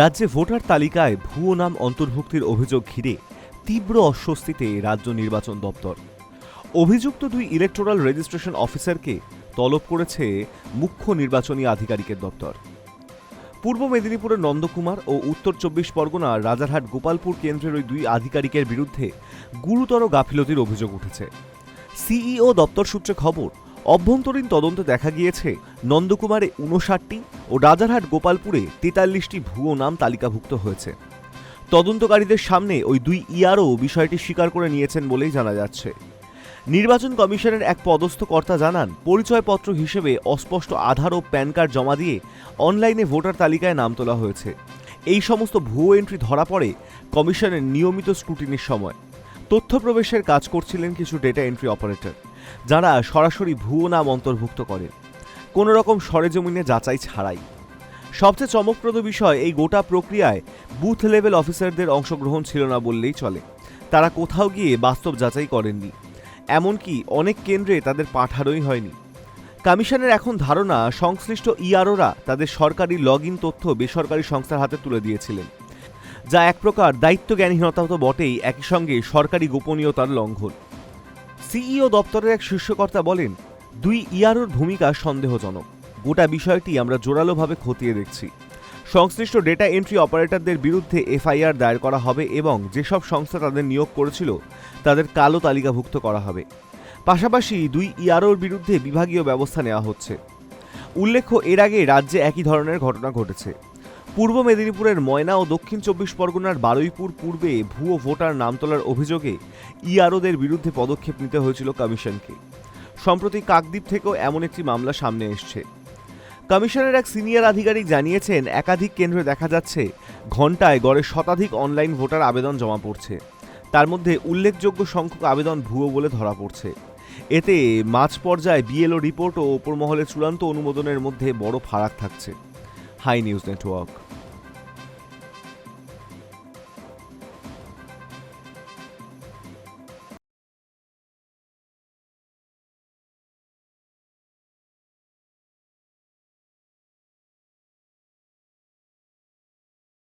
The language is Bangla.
রাজ্যে ভোটার তালিকায় ভুয়ো নাম অন্তর্ভুক্তির অভিযোগ ঘিরে তীব্র অস্বস্তিতে রাজ্য নির্বাচন দপ্তর। অভিযুক্ত দুই ইলেকটোরাল রেজিস্ট্রেশন অফিসারকে তলব করেছে মুখ্য নির্বাচনী আধিকারিকের দপ্তর। পূর্ব মেদিনীপুরের নন্দকুমার ও উত্তর চব্বিশ পরগনার রাজারহাট গোপালপুর কেন্দ্রের ওই দুই আধিকারিকের বিরুদ্ধে গুরুতর গাফিলতির অভিযোগ উঠেছে। সিইও দপ্তর সূত্রে খবর অভ্যন্তরীণ তদন্তে দেখা গিয়েছে, নন্দকুমারে উনষাটটি ও রাজারহাট গোপালপুরে তেতাল্লিশটি ভুয়ো নাম তালিকাভুক্ত হয়েছে। তদন্তকারীদের সামনে ওই দুই ইয়ারও বিষয়টি স্বীকার করে নিয়েছেন বলেই জানা যাচ্ছে। নির্বাচন কমিশনের এক পদস্থ কর্তা জানান, পরিচয়পত্র হিসেবে অস্পষ্ট আধার ও প্যান কার্ড জমা দিয়ে অনলাইনে ভোটার তালিকায় নাম তোলা হয়েছে। এই সমস্ত ভুয়ো এন্ট্রি ধরা পড়ে কমিশনের নিয়মিত স্ক্রুটিনির সময়। তথ্য প্রবেশের কাজ করছিলেন কিছু ডেটা এন্ট্রি অপারেটর। যারা সরাসরি ভুয়ো নাম অন্তর্ভুক্ত করেন কোনো রকম সরেজমিনে যাচাই ছাড়াই। সবচেয়ে চমকপ্রদ বিষয়, এই গোটা প্রক্রিয়ায় বুথ লেভেল অফিসারদের অংশগ্রহণ ছিল না বললেই চলে। তারা কোথাও গিয়ে বাস্তব যাচাই করেননি। এমনকি অনেক কেন্দ্রে তাদের পাঠানোই হয়নি। কমিশনের এখন ধারণা, সংশ্লিষ্ট ইআরওরা তাদের সরকারি লগ ইন তথ্য বেসরকারি সংস্থার হাতে তুলে দিয়েছিলেন, যা এক প্রকার দায়িত্বজ্ঞানহীনতা তো বটেই, একই সঙ্গে সরকারি গোপনীয়তার লঙ্ঘন। সিইও দপ্তরের এক শীর্ষকর্তা বলেন, দুই ইআরওর ভূমিকা সন্দেহজনক। গোটা বিষয়টি আমরা জোরালোভাবে খতিয়ে দেখছি। সংশ্লিষ্ট ডেটা এন্ট্রি অপারেটরদের বিরুদ্ধে এফআইআর দায়ের করা হবে এবং যেসব সংস্থা তাদের নিয়োগ করেছিল, তাদের কালো তালিকাভুক্ত করা হবে। পাশাপাশি দুই ইআরওর বিরুদ্ধে বিভাগীয় ব্যবস্থা নেওয়া হচ্ছে। উল্লেখ্য, এর আগে রাজ্যে একই ধরনের ঘটনা ঘটেছে। পূর্ব মেদিনীপুরের ময়না ও দক্ষিণ চব্বিশ পরগনার বারুইপুর পূর্বে ভুয়ো ভোটার নাম তোলার অভিযোগে ইআরওদের বিরুদ্ধে পদক্ষেপ নিতে হয়েছিল কমিশনকে। সম্প্রতি কাকদ্বীপ থেকেও এমন একটি মামলা সামনে এসছে। কমিশনের এক সিনিয়র আধিকারিক জানিয়েছেন, একাধিক কেন্দ্রে দেখা যাচ্ছে ঘন্টায় গড়ে শতাধিক অনলাইন ভোটার আবেদন জমা পড়ছে। তার মধ্যে উল্লেখযোগ্য সংখ্যক আবেদন ভুয়ো বলে ধরা পড়ছে। এতে মাঝ পর্যায়ে বিএলও রিপোর্ট ও ওপর মহলে চূড়ান্ত অনুমোদনের মধ্যে বড় ফারাক থাকছে। High news network.